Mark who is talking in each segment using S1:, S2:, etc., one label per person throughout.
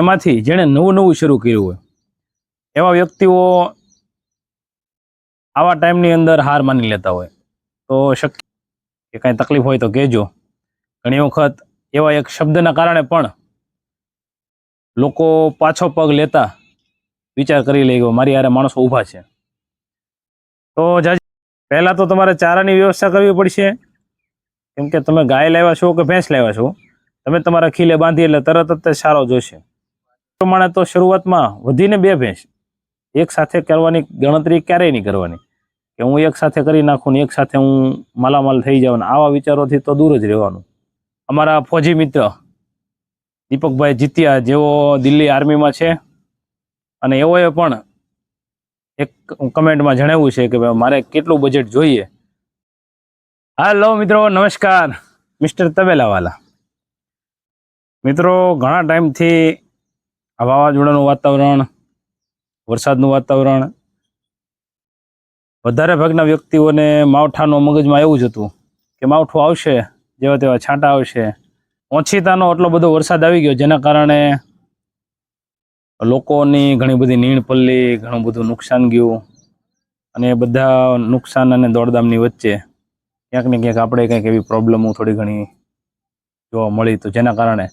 S1: એમાંથી જેણે નવું નવું શરૂ કર્યું હોય, એવા વ્યક્તિઓ આવા ટાઈમની અંદર હાર માની લેતા હોય. તો શક્ય કે કાંઈ તકલીફ હોય તો કહેજો. ઘણી વખત એવા એક શબ્દના કારણે પણ લોકો પાછો પગ લેતા વિચાર કરી લઈ ગયો મારી યારે માણસો ઊભા છે. તો જાજી, પહેલાં તો તમારે ચારાની વ્યવસ્થા કરવી પડશે. કેમ કે તમે ગાય લાવ્યા છો કે ભેંસ લાવ્યા છો? તમે તમારા ખીલે બાંધી એટલે તરત જ સારો જોશે. પ્રમાણે તો શરૂઆતમાં વધીને બે ભેંસ. એક સાથે કરવાની ગણતરી ક્યારેય નહીં કરવાની. કે હું એક સાથે કરી નાખું ને એક સાથે હું માલામાલ થઈ જાઉં ને આવા વિચારોથી તો દૂર જ રહેવાનું. અમારા ફોજી મિત્ર દીપકભાઈ જીત્યા જેઓ દિલ્હી આર્મીમાં છે, અને એઓએ પણ એક કમેન્ટમાં જણાવ્યું છે કે ભાઈ મારે કેટલું બજેટ જોઈએ. હાલો મિત્રો, નમસ્કાર. મિસ્ટર તબેલાવાલા. મિત્રો, ઘણા ટાઈમથી આ વાવાઝોડાનું વાતાવરણ, વરસાદનું વાતાવરણ, વધારે ભાગના વ્યક્તિઓને માવઠાનો મગજમાં એવું જ હતું કે માવઠું આવશે, જેવા તેવા છાંટા આવશે. ઓછીતાનો એટલો બધો વરસાદ આવી ગયો, જેના કારણે લોકોની ઘણી બધી નીણ પલ્લી, ઘણું બધું નુકસાન ગયું. અને એ બધા નુકસાન અને દોડધામની વચ્ચે ક્યાંક ને ક્યાંક આપણે કંઈક એવી પ્રોબ્લેમો થોડી ઘણી જોવા મળી. તો જેના કારણે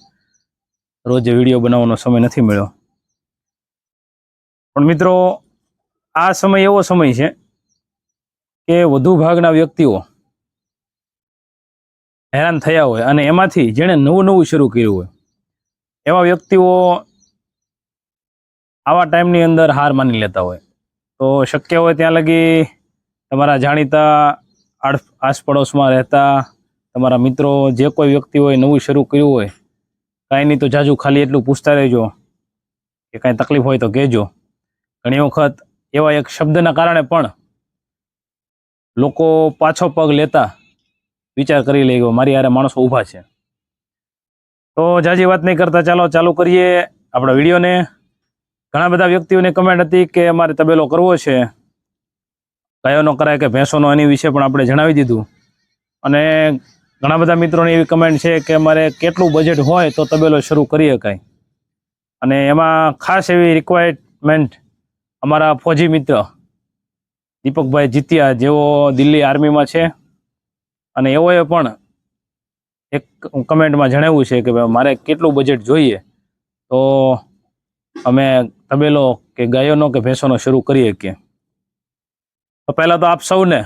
S1: રોજ વીડિયો બનાવવાનો સમય નથી મળ્યો. પણ મિત્રો, આ સમય એવો સમય છે કે વધુ ભાગના વ્યક્તિઓ હેરાન થયા હોય અને એમાંથી જેણે નવું નવું શરૂ કર્યું હોય, એવા વ્યક્તિઓ આવા ટાઈમની અંદર હાર માની લેતા હોય. તો શક્ય હોય ત્યાં લગી તમારા જાણીતા આસપડોશમાં રહેતા તમારા મિત્રો, જે કોઈ વ્યક્તિ હોય નવું શરૂ કર્યું હોય કાંઈ નહીં તો જાજુ ખાલી એટલું પૂછતા રહેજો કે કાંઈ તકલીફ હોય તો કહેજો. ઘણી વખત એવા એક શબ્દના કારણે પણ લોકો પાછો પગ લેતા વિચાર કરી લે ગયો મારી યારે માણસો ઊભા છે. તો જાજી વાત નહીં કરતા, ચાલો ચાલુ કરીએ આપણા વિડીયોને. ઘણા બધા વ્યક્તિઓની કમેન્ટ હતી કે અમારે તબેલો કરવો છે. કયોનો કરાય કે ભેંસોનો એની વિશે પણ આપણે જણાવી દીધું. અને ઘણા બધા મિત્રોની એવી કમેન્ટ છે કે મારે કેટલું બજેટ હોય તો તબેલો શરૂ કરી શકાય અને એમાં ખાસ એવી રિક્વાયરમેન્ટ અમારા ફૌજી મિત્ર દીપકભાઈ જીત્યા, જેઓ દિલ્હી આર્મીમાં છે. અને એઓએ પણ એક કમેન્ટમાં જણાવ્યું છે કે મારે કેટલું બજેટ જોઈએ તો અમે તબેલો કે ગાયોનો કે ભેંસોનો શરૂ કરી શકીએ તો પહેલાં તો આપ સૌને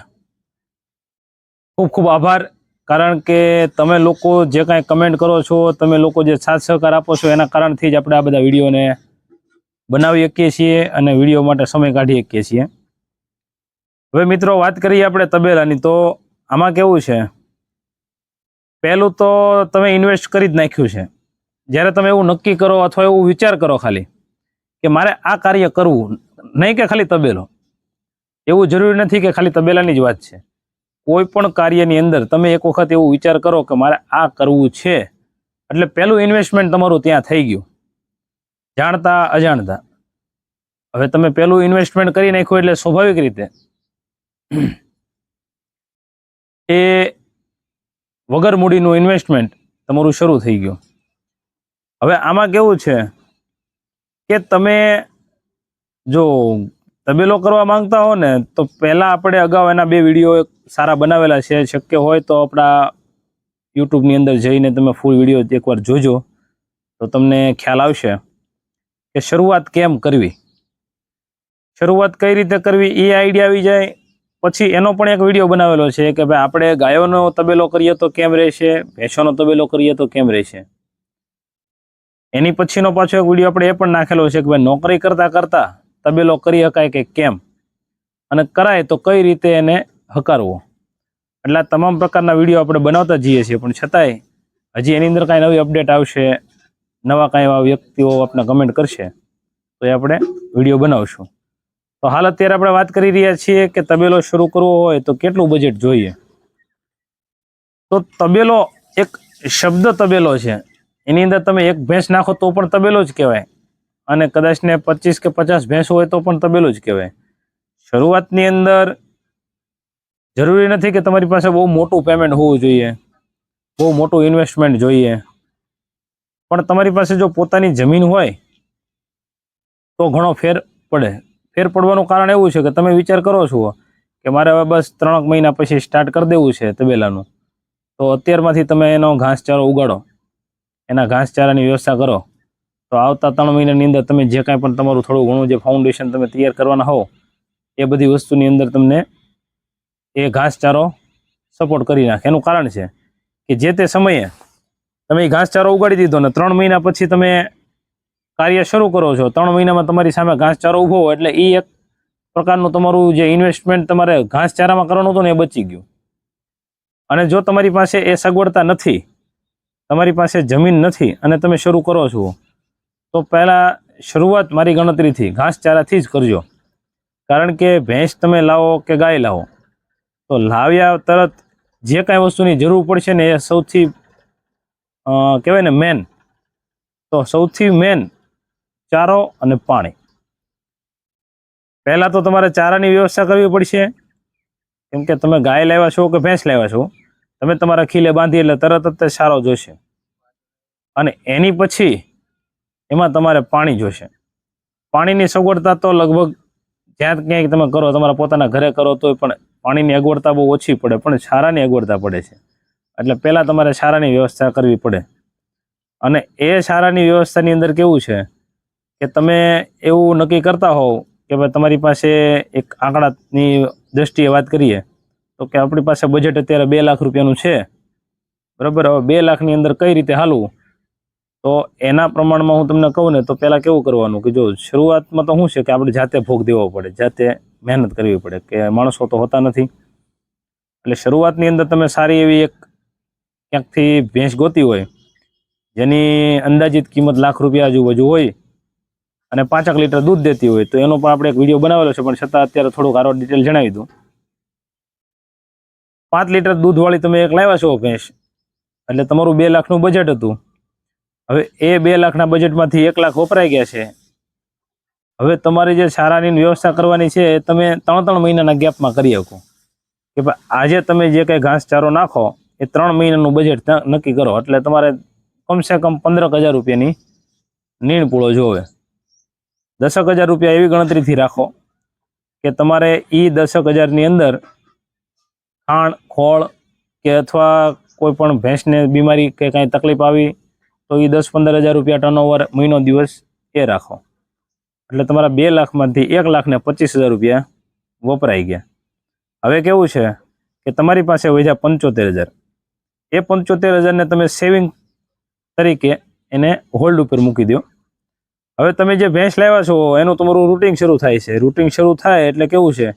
S1: ખૂબ ખૂબ આભાર. કારણ કે તમે લોકો જે કાંઈ કમેન્ટ કરો છો, તમે લોકો જે સાથ સહકાર આપો છો, એના કારણથી જ આપણે આ બધા વિડીયોને બનાવી શકીએ છીએ અને વીડિયો માટે સમય કાઢી શકીએ છીએ. હવે મિત્રો વાત કરીએ આપણે તબેલાની. તો આમાં કેવું છે? પહેલું તો તમે ઇન્વેસ્ટ કરી જ નાખ્યું છે. જ્યારે તમે એવું નક્કી કરો અથવા એવું વિચાર કરો ખાલી, કે મારે આ કાર્ય કરવું, નહીં કે ખાલી તબેલો. એવું જરૂરી નથી કે ખાલી તબેલાની જ વાત છે. કોઈ પણ કાર્યની અંદર તમે એક વખત એવું વિચાર કરો કે મારે આ કરવું છે. એટલે પહેલું ઇન્વેસ્ટમેન્ટ તમારું ત્યાં થઈ ગયું. જાણતા અજાણતા. હવે તમે પહેલું ઇન્વેસ્ટમેન્ટ કરી નાખ્યું એટલે સ્વાભાવિક રીતે એ વગર મૂડીનું ઇન્વેસ્ટમેન્ટ તમારું શરૂ થઈ ગયું. હવે આમાં કેવું છે કે તમે જો તબેલો કરવા માંગતા હો ને, તો પહેલાં આપણે અગાઉ એના બે વીડિયો સારા બનાવેલા છે. શક્ય હોય તો આપણા યુટ્યુબની અંદર જઈને તમે ફૂલ વીડિયો એકવાર જોજો. તો તમને ખ્યાલ આવશે કે શરૂઆત કેમ કરવી? શરૂઆત કઈ રીતે કરવી? એ આઈડિયા આવી જાય. પછી એનો પણ એક વીડિયો બનાવેલો છે કે ભાઈ આપણે ગાયોનો તબેલો કરીએ તો કેમ રહેશે? ભેંસોનો તબેલો કરીએ તો કેમ રહેશે? એની પછીનો પાછો એક વીડિયો આપણે એ પણ નાખેલો છે કે ભાઈ નોકરી કરતા કરતા તબેલો કરી શકાય કે કેમ? અને કરાય તો કઈ રીતે એને હકારવો? એટલે આ તમામ પ્રકારના વીડિયો આપણે બનાવતા જઈએ છીએ, પણ છતાંય હજી એની અંદર કાંઈ નવી અપડેટ આવશે, નવા કાંઈ એવા વ્યક્તિઓ આપણે કમેન્ટ કરશે, તો એ આપણે વીડિયો બનાવશું. તો હાલ અત્યારે આપણે વાત કરી રહ્યા છીએ કે તબેલો શરૂ કરવો હોય તો કેટલું બજેટ જોઈએ? તો તબેલો એક શબ્દ તબેલો છે. એની અંદર તમે એક ભેંસ નાખો તો પણ તબેલો જ કહેવાય. અને કદાચ ને પચીસ કે પચાસ ભેંસ હોય તો પણ તબેલો જ કહેવાય. શરૂઆતની અંદર જરૂરી નથી કે તમારી પાસે બહુ મોટું પેમેન્ટ હોવું જોઈએ, બહુ મોટું ઇન્વેસ્ટમેન્ટ જોઈએ. પણ તમારી પાસે જો પોતાની જમીન હોય, તો ઘણો ફેર પડે. ફેર પડવાનું કારણ એવું છે કે તમે વિચાર કરો છો કે મારે હવે બસ ત્રણક મહિના પછી સ્ટાર્ટ કરી દેવું છે તબેલાનું. તો અત્યારમાંથી તમે એનો ઘાસચારો ઉગાડો. એના ઘાસચારાની વ્યવસ્થા કરો. તો આવતા ત્રણ મહિનાની અંદર તમે જે કાંઈ પણ તમારું થોડું ઘણું જે ફાઉન્ડેશન તમે તૈયાર કરવાના હો એ બધી વસ્તુની અંદર તમને એ ઘાસચારો સપોર્ટ કરી નાખે. એનું કારણ છે કે જે તે સમયે તમે ઘાસચારો ઉગાડી દીધો ને ત્રણ મહિના પછી તમે કાર્ય શરૂ કરો છો, ત્રણ મહિનામાં તમારી સામે ઘાસચારો ઊભો હોય એટલે એ એક પ્રકારનું તમારું જે ઇન્વેસ્ટમેન્ટ તમારે ઘાસચારામાં કરવાનું હતું ને એ બચી ગયું. અને જો તમારી પાસે એ સગવડતા નથી, તમારી પાસે જમીન નથી અને તમે શરૂ કરો છો તો પહેલાં શરૂઆત મારી ગણતરીથી, ઘાસચારાથી જ કરજો. કારણ કે ભેંસ તમે લાવો કે ગાય લાવો. તો લાવ્યા તરત જે કાંઈ વસ્તુની જરૂર પડશે ને એ સૌથી કહેવાય ને મેન તો સૌથી મેન ચારો અને પાણી. પહેલાં તો તમારે ચારાની વ્યવસ્થા કરવી પડશે. કેમ કે તમે ગાય લાવ્યા છો કે ભેંસ લાવ્યા છો, તમે તમારા ખીલે બાંધી એટલે તરત જ તે સારો જોશે. અને એની પછી એમાં તમારે પાણી જોશે. પાણીની સગવડતા તો લગભગ જ્યાં ક્યાંય તમે કરો, તમારા પોતાના ઘરે કરો તોય પણ પાણીની અગવડતા બહુ ઓછી પડે, પણ સારાની અગવડતા પડે છે. એટલે પહેલાં તમારે સારાની વ્યવસ્થા કરવી પડે. અને એ સારાની વ્યવસ્થાની અંદર કેવું છે કે તમે એવું નક્કી કરતા હોવ કે ભાઈ તમારી પાસે એક આંકડાની દ્રષ્ટિએ વાત કરીએ, તો કે આપણી પાસે બજેટ અત્યારે બે લાખ રૂપિયાનું છે. બરાબર? હવે બે લાખની અંદર કઈ રીતે હાલવું? તો એના પ્રમાણમાં હું તમને કહું ને, તો પહેલાં કેવું કરવાનું કે જો શરૂઆતમાં તો શું છે કે આપણે જાતે ભોગ દેવો પડે, જાતે મહેનત કરવી પડે, કે માણસો તો હોતા નથી. એટલે શરૂઆતની અંદર તમે સારી એવી એક ક્યાંકથી ભેંસ ગોતી હોય, જેની અંદાજિત કિંમત લાખ રૂપિયા આજુબાજુ હોય, અને પાંચક લીટર દૂધ દેતી હોય, તો એનો પણ આપણે એક વીડિયો બનાવેલો છે, પણ છતાં અત્યારે થોડુંક આરો ડિટેલ જણાવી દઉં. પાંચ લીટર દૂધવાળી તમે એક લાવ્યા છો ભેંસ, એટલે તમારું બે લાખનું બજેટ હતું. હવે એ બે લાખના બજેટમાંથી એક લાખ વપરાઈ ગયા છે. હવે તમારી જે સારાની વ્યવસ્થા કરવાની છે, એ તમે ત્રણ ત્રણ મહિનાના ગેપમાં કરી શકો. કે ભાઈ આજે તમે જે કંઈ ઘાસચારો નાખો, એ ત્રણ મહિનાનું બજેટ નક્કી કરો. એટલે તમારે કમસે કમ પંદરક હજાર રૂપિયાની નીણ પૂળો જોવે. દસક હજાર રૂપિયા એવી ગણતરીથી રાખો કે તમારે એ દસક હજારની અંદર ખાણ, ખોળ કે અથવા કોઈ પણ ભેંસને બીમારી કે કાંઈ તકલીફ આવી તો એ દસ પંદર હજાર રૂપિયા ટર્નઓવર મહિનો, દિવસ એ રાખો. એટલે તમારા બે લાખમાંથી એક લાખને પચીસ હજાર રૂપિયા વપરાઈ ગયા. હવે કેવું છે કે તમારી પાસે હોય છે પંચોતેર હજાર. એ પંચોતેર હજારને તમે સેવિંગ તરીકે એને હોલ્ડ ઉપર મૂકી દો હવે તમે જે ભેંસ લાવ્યા છો, એનું તમારું રૂટિંગ શરૂ થાય છે. રૂટિંગ શરૂ થાય એટલે કેવું છે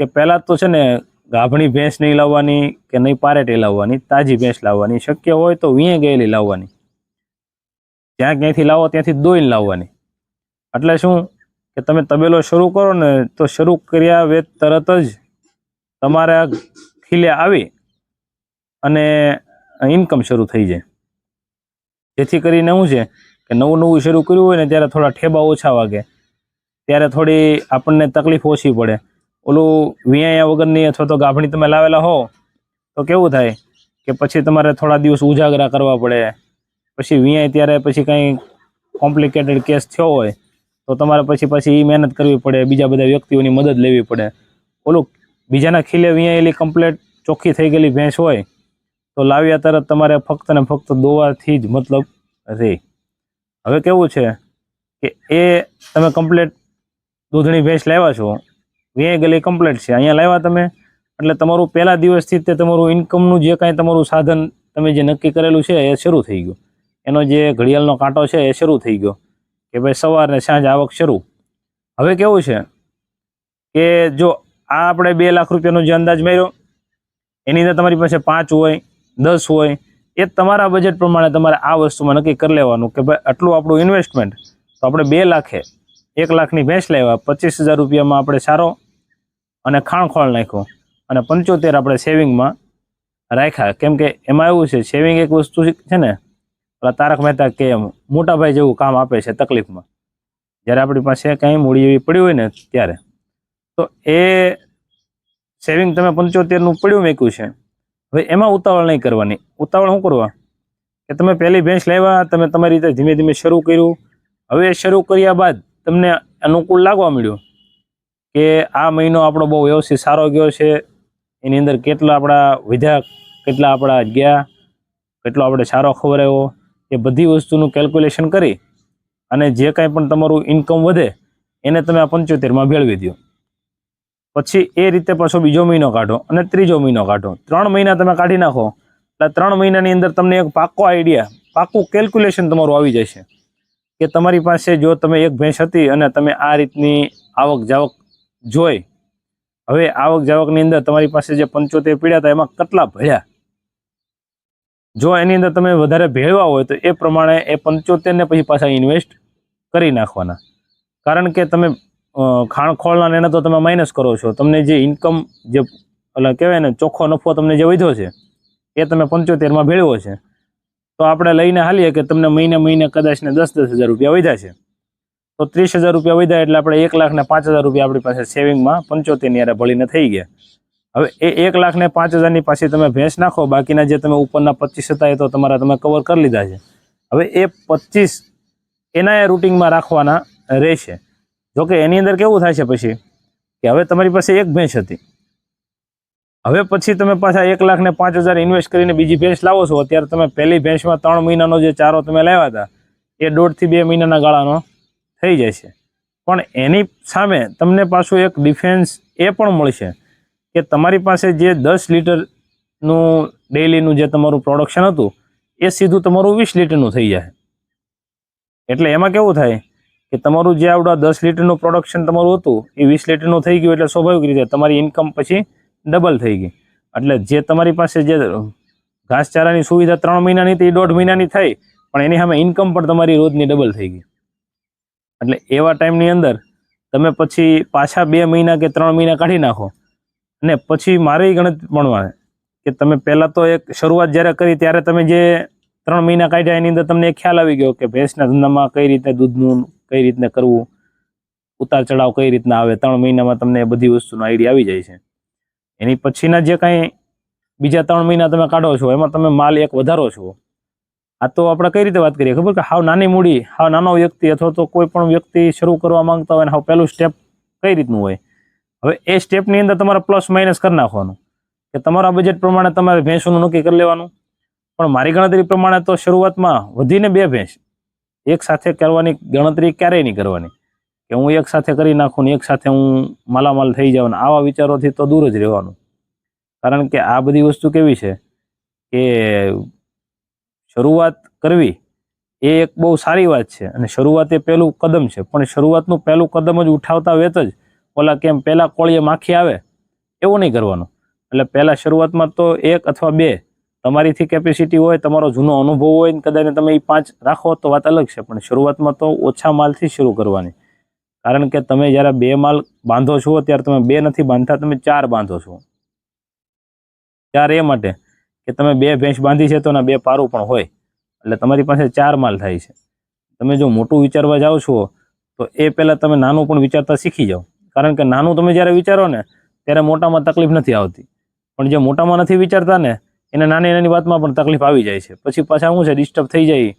S1: કે પહેલાં તો છે ને ગાભણી ભેંસ નહીં લાવવાની કે નહીં પારેટી લાવવાની, તાજી ભેંસ લાવવાની. શક્ય હોય તો વીએ ગયેલી લાવવાની. જ્યાં ક્યાંયથી લાવો ત્યાંથી દોઈને લાવવાની. એટલે શું કે તમે તબેલો શરૂ કરો ને તો શરૂ કર્યા વેત તરત જ તમારા ખીલે આવી અને ઇન્કમ શરૂ થઈ જાય. જેથી કરીને શું છે કે નવું નવું શરૂ કર્યું હોય ને ત્યારે થોડા ઠેબા ઓછા વાગે. ત્યારે થોડી આપણને તકલીફ ઓછી પડે. ઓલું વિયાયા વગરની અથવા તો ગાભણી તમે લાવેલા હો, તો કેવું થાય કે પછી તમારે થોડા દિવસ ઉજાગરા કરવા પડે. પછી વિયાય ત્યારે પછી કંઈ કોમ્પ્લિકેટેડ કેસ થયો હોય, તો તમારે પછી પછી એ મહેનત કરવી પડે, બીજા બધા વ્યક્તિઓની મદદ લેવી પડે. ઓલું બીજાના ખીલે વિયાયેલી કમ્પ્લેટ ચોખ્ખી થઈ ગયેલી ભેંસ હોય, તો લાવ્યા તરત તમારે ફક્ત ને ફક્ત દોવાથી જ મતલબ રહે હવે કેવું છે કે એ તમે કમ્પ્લેટ દૂધની ભેંસ લાવ્યા છો વ્યાય ગયેલી કમ્પ્લેટ છે, અહીંયા લાવ્યા તમે, એટલે તમારું પહેલા દિવસથી તે તમારું ઇન્કમનું જે કાંઈ તમારું સાધન તમે જે નક્કી કરેલું છે એ શરૂ થઈ ગયું. એનો જે ઘડિયાળનો કાંટો છે એ શરૂ થઈ ગયો કે ભાઈ સવારને સાંજ આવક શરૂ. હવે કેવું છે કે જો આ આપણે બે લાખ રૂપિયાનો જે અંદાજ માર્યો, એની અંદર તમારી પાસે પાંચ હોય, દસ હોય, એ તમારા બજેટ પ્રમાણે તમારે આ વસ્તુમાં નક્કી કરી લેવાનું કે ભાઈ આટલું આપણું ઇન્વેસ્ટમેન્ટ તો આપણે બે લાખે એક લાખની ભેંસ લેવા પચીસ હજાર રૂપિયામાં આપણે સારો અને ખાણખોળ નાખ્યો અને પંચોતેર આપણે સેવિંગમાં રાખ્યા. કેમ કે એમાં એવું છે સેવિંગ એક વસ્તુ છે ને પેલા તારક મહેતા કે એમ મોટા જેવું કામ આપે છે તકલીફમાં. જ્યારે આપણી પાસે કંઈ મૂડી એવી પડી હોય ને ત્યારે. તો એ સેવિંગ તમે પંચોતેરનું પડ્યું મેક્યું છે. હવે એમાં ઉતાવળ નહીં કરવાની. ઉતાવળ શું કરવા? કે તમે પહેલી ભેંસ લેવા તમે તમારી રીતે ધીમે ધીમે શરૂ કર્યું. હવે શરૂ કર્યા બાદ તમને અનુકૂળ લાગવા મળ્યું કે આ મહિનો આપણો બહુ વ્યવસ્થિત સારો ગયો છે. એની અંદર કેટલા આપણા વિધા, કેટલા આપણા ગયા, કેટલો આપણે સારો ખબર આવ્યો એ બધી વસ્તુનું કેલ્ક્યુલેશન કરી અને જે કાંઈ પણ તમારું ઇન્કમ વધે, એને તમે આ પંચોતેરમાં ભેળવી દો. પછી એ રીતે પાછો બીજો મહિનો કાઢો અને ત્રીજો મહિનો કાઢો. ત્રણ મહિના તમે કાઢી નાખો, એટલે ત્રણ મહિનાની અંદર તમને એક પાક્કો આઈડિયા પાકું કેલ્ક્યુલેશન તમારું આવી જશે. કે તમારી પાસે જો તમે એક ભેંસ હતી અને તમે આ રીતની આવક જાવક જોઈ, હવે આવક જાવકની અંદર તમારી પાસે જે પંચોતેર પીડ્યા હતા, એમાં કેટલા ભળ્યા જો એની અંદર તમે વધારે ભેળવા હોય તો એ પ્રમાણે એ પંચોતેરને પછી પાછા ઇન્વેસ્ટ કરી નાખવાના. કારણ કે તમે ખાણખોળના એને તો તમે માઇનસ કરો છો. તમને જે ઇન્કમ જે, એટલે કહેવાય ને, ચોખ્ખો નફો તમને જે વધ્યો છે, એ તમે પંચોતેરમાં ભેળવો છે. તો આપણે લઈને હાલીએ કે તમને મહિને મહિને કદાચ ને દસ દસ હજાર રૂપિયા વધ્યા છે. તો ત્રીસ હજાર રૂપિયા વધ્યા એટલે આપણે એક લાખ ને પાંચ હજાર રૂપિયા આપણી પાસે સેવિંગમાં પંચોતેરની યારે ભળીને થઈ ગયા. હવે એ એક લાખ ને પાંચ હજારની પાછી તમે ભેંસ નાખો, બાકીના જે તમે ઉપરના પચીસ હતા એ તો તમારા તમે કવર કરી લીધા છે. હવે એ પચીસ એના એ રૂટિંગમાં રાખવાના રહેશે. જોકે એની અંદર કેવું થાય છે પછી? કે હવે તમારી પાસે એક ભેંસ હતી. હવે પછી તમે પાછા એક લાખ ને પાંચ હજાર ઇન્વેસ્ટ કરીને બીજી ભેંસ લાવો છો, અત્યારે તમે પહેલી ભેંસમાં ત્રણ મહિનાનો જે ચારો તમે લાવ્યા હતા, એ દોઢથી બે મહિનાના ગાળાનો થઈ જશે પણ એની સામે તમને પાછું એક ડિફેન્સ એ પણ મળશે. કે તમારી પાસે જે દસ લીટરનું ડેઈલીનું જે તમારું પ્રોડક્શન હતું, એ સીધું તમારું વીસ લીટરનું થઈ જાય. એટલે એમાં કેવું થાય કે તમારું જે આવડા દસ લીટરનું પ્રોડક્શન તમારું હતું, એ વીસ લીટરનું થઈ ગયું એટલે સ્વાભાવિક રીતે તમારી ઇન્કમ પછી ડબલ થઈ ગઈ. એટલે જે તમારી પાસે જે ઘાસચારાની સુવિધા ત્રણ મહિનાની હતી, એ દોઢ મહિનાની થઈ, પણ એની સામે ઇન્કમ પણ તમારી રોજની ડબલ થઈ ગઈ. એટલે એવા ટાઈમની અંદર તમે પછી પાછા બે મહિના કે ત્રણ મહિના કાઢી નાખો. અને પછી મારે ગણિત ભણવાને કે તમે પહેલાં તો એક શરૂઆત જ્યારે કરી ત્યારે તમે જે ત્રણ મહિના કાઢ્યા એની અંદર તમને ખ્યાલ આવી ગયો કે ભેંસના ધંધામાં કઈ રીતે દૂધનું કઈ રીતને કરવું, ઉતાર ચડાવ કઈ રીતના આવે, ત્રણ મહિનામાં તમને બધી વસ્તુનો આઈડિયા આવી જાય છે. એની પછીના જે કાંઈ બીજા ત્રણ મહિના તમે કાઢો છો, એમાં તમે માલ એક વધારો છો. આ તો આપણે કઈ રીતે વાત કરીએ? ખબર કે હાવ નાની મૂડી, હાવ નાનો વ્યક્તિ અથવા તો કોઈ પણ વ્યક્તિ શરૂ કરવા માંગતા હોય અને હાવ પહેલું સ્ટેપ કઈ રીતનું હોય? હવે એ સ્ટેપની અંદર તમારે પ્લસ માઇનસ કરી નાખવાનું. કે તમારા બજેટ પ્રમાણે તમારે ભેંસોનું નક્કી કરી લેવાનું. પણ મારી ગણતરી પ્રમાણે તો શરૂઆતમાં વધીને બે ભેંસ. એક સાથે કરવાની ગણતરી ક્યારેય નહીં કરવાની. કે હું એક સાથે કરી નાખું ને એક સાથે હું માલામાલ થઈ જાઉં આવા વિચારોથી તો દૂર જ રહેવાનું. કારણ કે આ બધી વસ્તુ કેવી છે કે શરૂઆત કરવી એ એક બહુ સારી વાત છે. અને શરૂઆત એ પહેલું કદમ છે. પણ શરૂઆતનું પહેલું કદમ જ ઉઠાવતા વેત જ ઓલા કેમ પહેલાં કોળીએ માખી આવે? એવું નહીં કરવાનું. એટલે પહેલાં શરૂઆતમાં તો એક અથવા બે. તમારીથી કેપેસિટી હોય, તમારો જૂનો અનુભવ હોય ને કદાચ તમે એ પાંચ રાખો તો વાત અલગ છે, પણ શરૂઆતમાં તો ઓછા માલથી શરૂ કરવાની. કારણ કે તમે જ્યારે બે માલ બાંધો છો, ત્યારે તમે બે નથી બાંધતા, તમે ચાર બાંધો છો. ચાર એ માટે કે તમે બે ભેંસ બાંધી છે તો ના બે પારું પણ હોય. એટલે તમારી પાસે ચાર માલ થાય છે. તમે જો મોટું વિચારવા જાઓ છો, તો એ પહેલાં તમે નાનું પણ વિચારતા શીખી જાઓ. કારણ કે નાનું તમે જ્યારે વિચારો ને, ત્યારે મોટામાં તકલીફ નથી આવતી. પણ જે મોટામાં નથી વિચારતા ને, એને નાની નાની વાતમાં પણ તકલીફ આવી જાય છે. પછી પાછા શું છે ડિસ્ટર્બ થઈ જાય.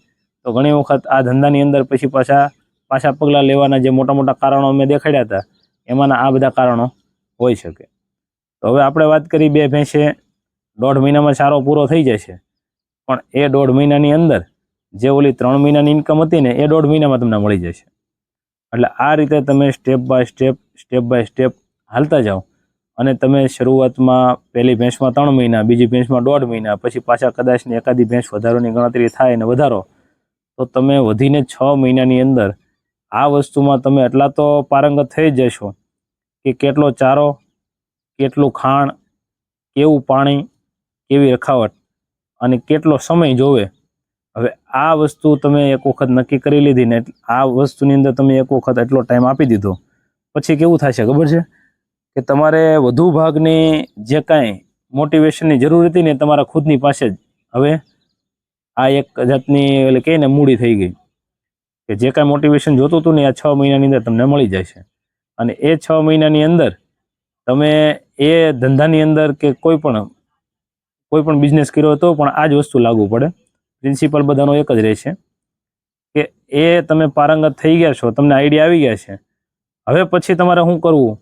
S1: તો ઘણી વખત આ ધંધાની અંદર પછી પાછા પાછા પગલાં લેવાના જે મોટા મોટા કારણો અમે દેખાડ્યા હતા, એમાંના આ બધા કારણો હોઈ શકે. તો હવે આપણે વાત કરી બે ભેંસે, દોઢ મહિનામાં સારો પૂરો થઈ જશે પણ એ દોઢ મહિનાની અંદર, જે ઓલી ત્રણ મહિનાની ઇન્કમ હતી ને, એ દોઢ મહિનામાં તમને મળી જશે. એટલે આ રીતે તમે step by step step by step હાલતા જાઓ. અને તમે શરૂઆતમાં પહેલી ભેંસમાં ત્રણ મહિના, બીજી ભેંસમાં દોઢ મહિના, પછી પાછા કદાચ ને એકાદી ભેંસ વધારોની ગણતરી થાય ને વધારો, તો તમે વધીને છ મહિનાની અંદર આ વસ્તુમાં તમે એટલા તો પારંગત થઈ જશો કે કેટલો ચારો, કેટલું ખાણ, કેવું પાણી, કેવી રખાવટ અને કેટલો સમય જોવે હવે આ વસ્તુ તમે એક વખત નક્કી કરી લીધી ને આ વસ્તુની અંદર તમે એક વખત એટલો ટાઈમ આપી દીધો. પછી કેવું થશે ખબર છે? કે તમારે વધુ ભાગની જે કાંઈ મોટિવેશનની જરૂર હતી ને તમારા ખુદની પાસે જ હવે આ એક જાતની એટલે કહે ને મૂડી થઈ ગઈ. કે જે કાંઈ મોટિવેશન જોતું હતું ને આ છ મહિનાની અંદર તમને મળી જાય છે. અને એ છ મહિનાની અંદર તમે એ ધંધાની અંદર કે કોઈ પણ કોઈ પણ બિઝનેસ કર્યો હતો પણ આ જ વસ્તુ લાગુ પડે. પ્રિન્સિપલ બધાનો એક જ રહેશે કે એ તમે પારંગત થઈ ગયા છો, તમને આઈડિયા આવી ગયા છે. હવે પછી તમારે શું કરવું?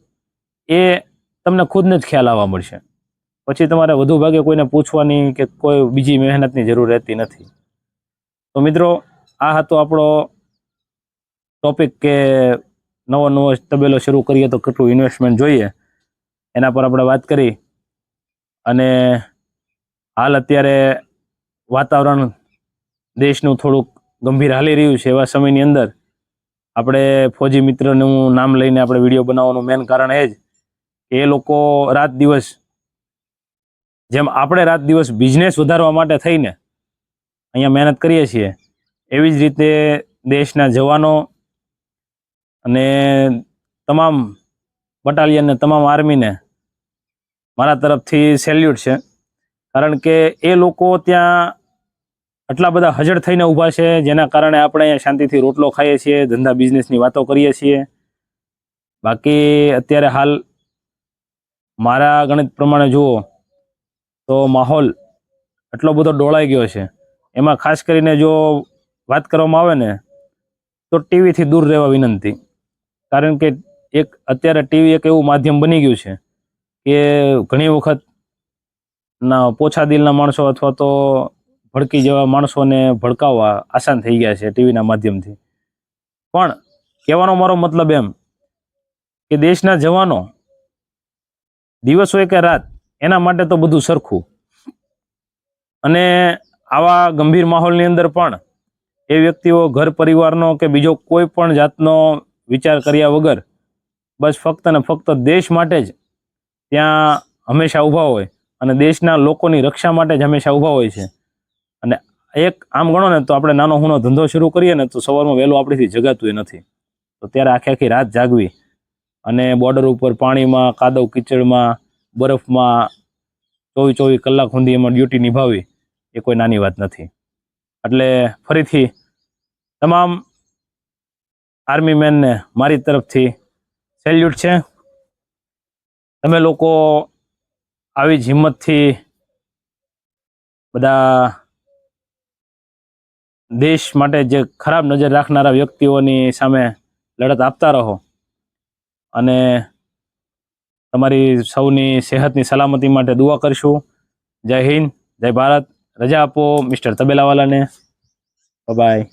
S1: એ તમને ખુદને જ ખ્યાલ આવવા મળશે. પછી તમારે વધુ ભાગે કોઈને પૂછવાની કે કોઈ બીજી મહેનતની જરૂર રહેતી નથી. તો મિત્રો, આ હતો આપણો ટોપિક કે નવો નવો તબેલો શરૂ કરીએ તો કેટલું ઇન્વેસ્ટમેન્ટ જોઈએ, એના પર આપણે વાત કરી. અને હાલ અત્યારે વાતાવરણ દેશનું થોડુંક ગંભીર હાલી રહ્યું છે એવા સમયની અંદર આપણે ફૌજી મિત્રનું નામ લઈને આપણે વીડિયો બનાવવાનું મેન કારણ એ જ કે એ લોકો રાત દિવસ જેમ આપણે રાત દિવસ બિઝનેસ વધારવા માટે થઈને અહીંયા મહેનત કરીએ છીએ, એવી જ રીતે દેશના જવાનો અને તમામ બટાલિયનને તમામ આર્મીને મારા તરફથી સેલ્યુટ છે. કારણ કે એ લોકો ત્યાં આટલા બધા હજળ થઈને ઊભા છે, જેના કારણે આપણે અહીંયા શાંતિથી રોટલો ખાઈએ છીએ, ધંધા બિઝનેસની વાતો કરીએ છીએ. બાકી અત્યારે હાલ મારા ગણિત પ્રમાણે જુઓ તો માહોલ આટલો બધો ડોળાઈ ગયો છે. એમાં ખાસ કરીને જો વાત કરવામાં આવે ને, તો ટીવીથી દૂર રહેવા વિનંતી. કારણ કે એક અત્યારે ટીવી એક એવું માધ્યમ બની ગયું છે કે ઘણી વખત ના પોછા દિલના માણસો અથવા તો ભડકી જેવા માણસોને ભડકાવવા આસાન થઈ ગયા છે ટીવીના માધ્યમથી. પણ કહેવાનો મારો મતલબ એમ કે દેશના જવાનો દિવસ હોય કે રાત એના માટે તો બધું સરખું. અને આવા ગંભીર માહોલની અંદર પણ એ વ્યક્તિઓ ઘર પરિવારનો કે બીજો કોઈ પણ જાતનો વિચાર કર્યા વગર બસ ફક્ત ને ફક્ત દેશ માટે જ ત્યાં હંમેશા ઊભા હોય અને દેશના લોકોની રક્ષા માટે જ હંમેશા ઊભા હોય છે. અને એક આમ ગણો ને તો આપણે નાનો હુનો ધંધો શરૂ કરીએ ને તો સવારમાં વહેલું આપણીથી જગાતું નથી. તો ત્યારે આખી આખી રાત જાગવી અને બોર્ડર ઉપર પાણીમાં, કાદવ કીચડમાં, બરફમાં, ચોવીસ ચોવીસ કલાક સુધી એમાં ડ્યુટી નિભાવવી એ કોઈ નાની વાત નથી. એટલે ફરીથી તમામ આર્મી મેનને મારી તરફથી સેલ્યુટ છે. તમે લોકો આવી જ હિંમતથી બધા દેશ માટે જે ખરાબ નજર રાખનારા વ્યક્તિઓની સામે લડત આપતા રહો. અને તમારી સૌની સેહતની સલામતી માટે દુઆ કરશું. જય હિન્દ, જય ભારત. રજા આપો, મિસ્ટર તબેલાવાલાને. બાય